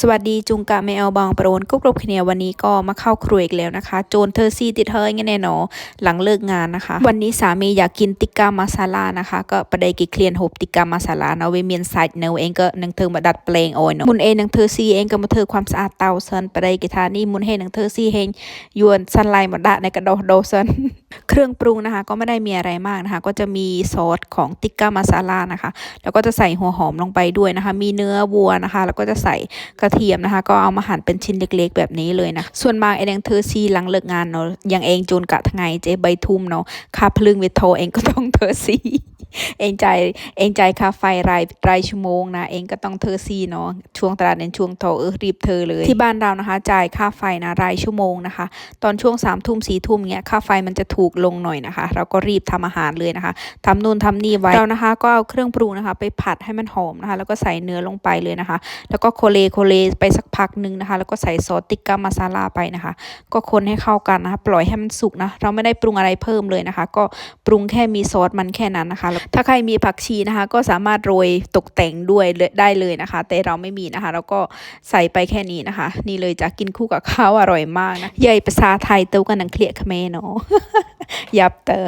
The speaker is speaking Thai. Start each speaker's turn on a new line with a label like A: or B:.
A: สวัสดีจุงกะแมวบางโปรนกุ๊กรบเนียวันนี้ก็มาเข้าครัวอีกแล้วนะคะ โจนเธอซีติดเธอไงแน่นอนหลังเลิกงานนะคะ วันนี้สามีอยากกินติกามาซาลานะคะ ก็ประเดี๋ยวกิเคลียนหบติกามาซาลาเนาะเวเมียนไซด์เนาะเองก็นังเธอมาดัดแปลงโอยเนาะมุนเองนังเธอซีเองก็มาเธอความสะอาดเตาเซินประเดี๋ยวกิทานี่มุนเฮนังเธอซีเฮงยวนสันไลมาดะในกระโดดโดเซน เครื่องปรุงนะคะ ก็ไม่ได้มีอะไรมากนะคะ ก็จะมีซอสของติกกามาซาลานะคะ แล้วก็จะใส่หัวหอมลงไปด้วยนะคะ มีเนื้อวัวนะคะ แล้วก็จะใส่กระเทียมนะคะ ก็เอามาหั่นเป็นชิ้นเล็กๆ แบบนี้เลยนะ ส่วนมางเองเธอซีหลังเลิกงานเนาะยังเองจูนกะทงไงเจ๊ใบทุ่มเนาะคาพลึงเวทโทเองก็ต้องเธอซี เองใจายเองใจายค่าไฟรายรายชั่วโมงนะ เองก็ต้องเธอซีเนาะช่วงตลาดเน้นช่วงโทเออรีบเธอเลยที่บ้านเรานะคะ จ่ายค่าไฟนะรายชั่วโมงนะคะ ตอนช่วงสามทุ่มสี่ทุ่มเนี้ยค่าไฟมันจะถูกลงหน่อยนะคะ เราก็รีบทำอาหารเลยนะคะทำนู่นทำนี่ไว้เรานะคะ ก็เอาเครื่องปรุงนะคะ ไปผัดให้มันหอมนะคะ แล้วก็ใส่เนื้อลงไปเลยนะคะ แล้วก็โคเลโคเลไปสักพักหนึ่งนะคะ แล้วก็ใส่ซอสติกกามาซาลาไปนะคะ ก็คนให้เข้ากันนะคะ ปล่อยให้มันสุกนะ เราไม่ได้ปรุงอะไรเพิ่มเลยนะคะ ก็ปรุงแค่มีซอสมันแค่นั้นนะคะแล้วถ้าใครมีผักชีนะคะ ก็สามารถโรยตกแต่งด้วยได้เลยนะคะ แต่เราไม่มีนะคะ เราก็ใส่ไปแค่นี้นะคะ นี่เลยจะกินคู่กับข้าวอร่อยมากนะใหญ่ภาษาไทยเต้ากันนังเคลียขเขมรเนาะยับเตอ